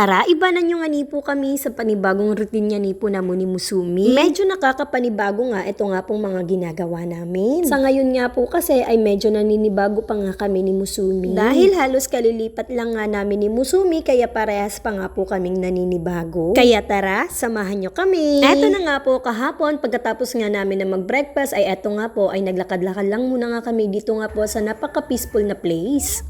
Tara, ibanan nyo nga ni po kami sa panibagong routine niya ni po na mo ni Musumi. Medyo nakakapanibago nga ito nga pong mga ginagawa namin. Sa ngayon nga po kasi ay medyo naninibago pa nga kami ni Musumi. Dahil halos kalilipat lang nga namin ni Musumi kaya parehas pa nga po kaming naninibago. Kaya tara, samahan nyo kami. Eto na nga po kahapon pagkatapos nga namin na mag-breakfast ay eto nga po ay naglakad-lakad lang muna nga kami dito nga po sa napaka-peaceful na place.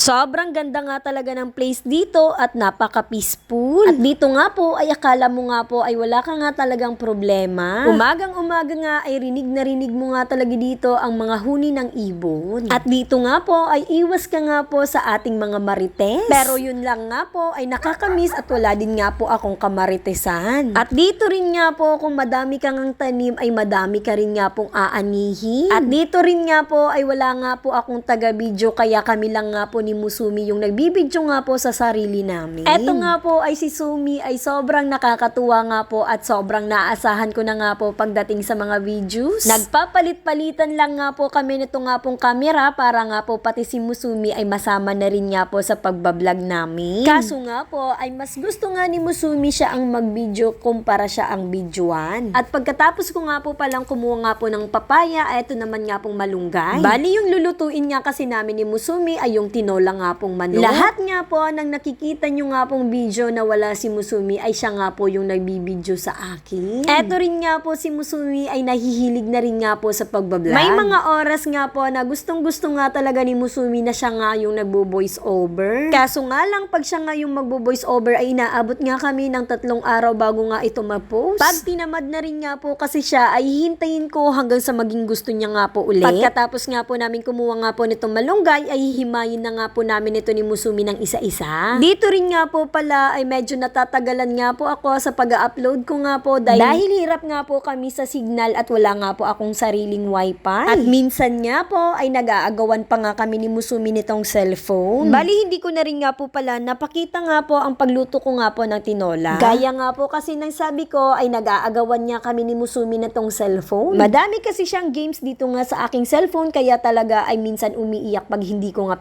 Sobrang ganda nga talaga ng place dito at napaka-peaceful. At dito nga po ay akala mo nga po ay wala ka nga talagang problema. Umagang umaga nga ay rinig na rinig mo nga talaga dito ang mga huni ng ibon. At dito nga po ay iwas ka nga po sa ating mga marites. Pero yun lang nga po ay nakakamiss at wala din nga po akong kamaritesan. At dito rin nga po kung madami kang ang tanim ay madami ka rin nga pong aanihin. At dito rin nga po ay wala nga po akong taga-video kaya kami lang nga po ni Musumi yung nagbibidyo nga po sa sarili namin. Eto nga po ay si Sumi ay sobrang nakakatuwa nga po at sobrang naasahan ko na nga po pagdating sa mga videos. Nagpapalit-palitan lang nga po kami nito nga pong kamera para nga po pati si Musumi ay masama na rin nga po sa pagbablog namin. Kaso nga po ay mas gusto nga ni Musumi siya ang mag-video kumpara siya ang videoan. At pagkatapos ko nga po palang kumuha nga po ng papaya, eto naman nga pong malunggay. Bali yung lulutuin nga kasi namin ni Musumi ay yung tinola nga pong manok. Lahat nga po nang nakikita nyo nga pong video na wala si Musumi ay siya nga po yung nagbibideo sa akin. Eto rin nga po si Musumi ay nahihilig na rin nga po sa pagbablog. May mga oras nga po na gustong gusto nga talaga ni Musumi na siya nga yung nagbo-voice over. Kaso nga lang pag siya nga yung magbo-voice over ay inaabot nga kami ng tatlong araw bago nga ito ma-post. Pag tinamad na rin nga po kasi siya ay hintayin ko hanggang sa maging gusto niya nga po ulit. Pagkatapos nga po namin kumuha nga po nitong malunggay ay hihimayin na nga po namin ito ni Musumi ng isa-isa. Dito rin nga po pala ay medyo natatagalan nga po ako sa pag-upload ko nga po dahil, dahil hirap nga po kami sa signal at wala nga po akong sariling wifi. At minsan nga po ay nag-aagawan pa nga kami ni Musumi nitong cellphone. Bali hindi ko na rin nga po pala napakita nga po ang pagluto ko nga po ng tinola. Gaya nga po kasi nang sabi ko ay nag-aagawan niya kami ni Musumi nitong cellphone. Madami kasi siyang games dito nga sa aking cellphone kaya talaga ay minsan umiiyak pag hindi ko nga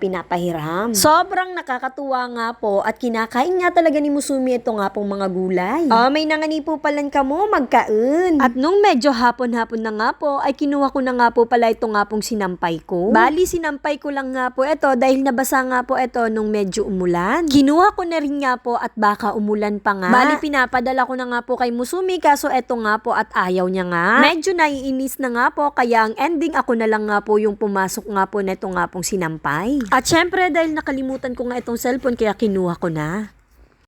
pinapahiram. Sobrang nakakatuwa nga po at kinakain nga talaga ni Musumi ito nga pong mga gulay. Ah, may nangani po palan ka mo magkain. At nung medyo hapon-hapon na nga po ay kinuha ko na nga po pala ito nga pong sinampay ko. Bali sinampay ko lang nga po ito dahil nabasa nga po ito nung medyo umulan. Kinuha ko na rin nga po at baka umulan pa nga. Bali pinapadala ko na nga po kay Musumi kaso eto nga po at ayaw niya nga. Medyo naiinis na nga po kaya ang ending ako na lang nga po yung pumasok nga po neto nga pong sinampay. At syempre dahil nakalimutan ko nga itong cellphone kaya kinuha ko na.